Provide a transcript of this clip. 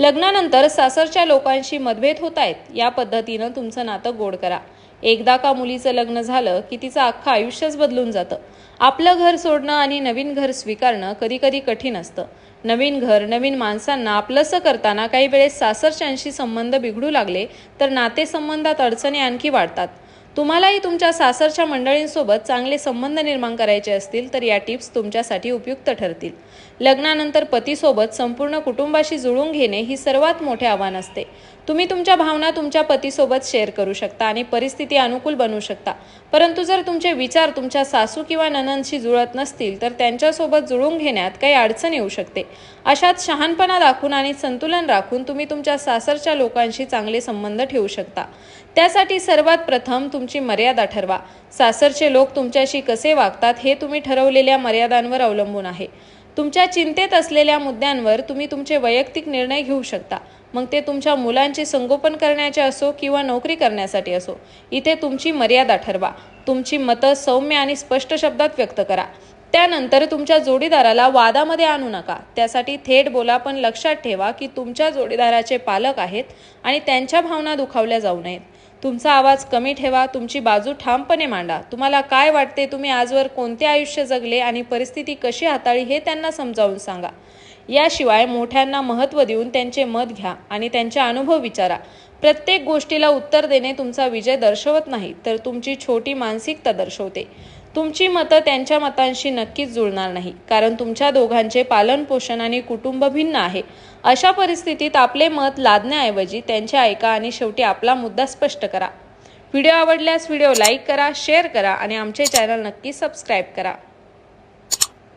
लग्नानंतर सासरच्या लोकांशी मतभेद होत आहेत. या पद्धतीनं तुमचं नातं गोड करा. एकदा का मुलीचं लग्न झालं की तिचं अख्खं आयुष्यच बदलून जातं. आपलं घर सोडणं आणि नवीन घर स्वीकारणं कधी कधी कठीण असतं. नवीन घर नवीन माणसांना आपलंसं करताना काही वेळेस सासरच्यांशी संबंध बिघडू लागले तर नातेसंबंधात अडचणी आणखी वाढतात. तुम्हालाही तुमच्या सासरच्या मंडळींसोबत चांगले संबंध निर्माण करायचे असतील तर या टिप्स तुमच्यासाठी उपयुक्त ठरतील. लग्नानंतर पतीसोबत संपूर्ण कुटुंबाशी जुळून घेणे ही सर्वात मोठे आव्हान असते. तुम्ही तुमच्या भावना तुमच्या पतीसोबत शेअर करू शकता आणि परिस्थिती अनुकूल बनवू शकता. परंतु जर तुमचे विचार तुमच्या सासू किंवा ननंदशी जुळत नसतील तर त्यांच्यासोबत जुळून घेण्यात काही अडचण येऊ शकते. अशात शहाणपणा दाखवून आणि संतुलन राखून तुम्ही तुमच्या सासरच्या लोकांशी चांगले संबंध ठेवू शकता. त्यासाठी सर्वात प्रथम तुमची मर्यादा ठरवा. सासरचे लोक तुमच्याशी कसे वागतात हे तुम्ही ठरवलेल्या मर्यादांवर अवलंबून आहे. तुमच्या चिंतेत असलेल्या मुद्द्यांवर तुम्ही तुमचे वैयक्तिक निर्णय घेऊ शकता. मग ते तुमच्या मुलांचे संगोपन करण्याचे असो किंवा नोकरी करण्यासाठी असो इथे तुमची मर्यादा ठरवा. तुमची मतं सौम्य आणि स्पष्ट शब्दात व्यक्त करा. त्यानंतर तुमच्या जोडीदाराला वादामध्ये आणू नका. त्यासाठी थेट बोला पण लक्षात ठेवा की तुमच्या जोडीदाराचे पालक आहेत आणि त्यांच्या भावना दुखावल्या जाऊ नयेत. तुमचा आवाज कमी ठेवा तुमची बाजू ठामपणे मांडा. तुम्हाला काय वाटते तुम्ही आजवर कोणते आयुष्य जगले आणि परिस्थिती कशी हाताळी हे त्यांना समजावून सांगा. याशिवाय मोठ्यांना महत्त्व देऊन त्यांचे मत घ्या आणि त्यांचे अनुभव विचारा. प्रत्येक गोष्टीला उत्तर देणे तुमचा विजय दर्शवत नाही तर तुमची छोटी मानसिकता दर्शवते. तुमची मतं त्यांच्या मतांशी नक्कीच जुळणार नाही. कारण तुमच्या दोघांचे पालनपोषण आणि कुटुंब भिन्न आहे. अशा परिस्थितीत आपले मत लादण्याऐवजी त्यांचे ऐका आणि शेवटी आपला मुद्दा स्पष्ट करा. व्हिडिओ आवडल्यास व्हिडिओ लाईक करा शेअर करा आणि आमचे चॅनल नक्की सबस्क्राईब करा.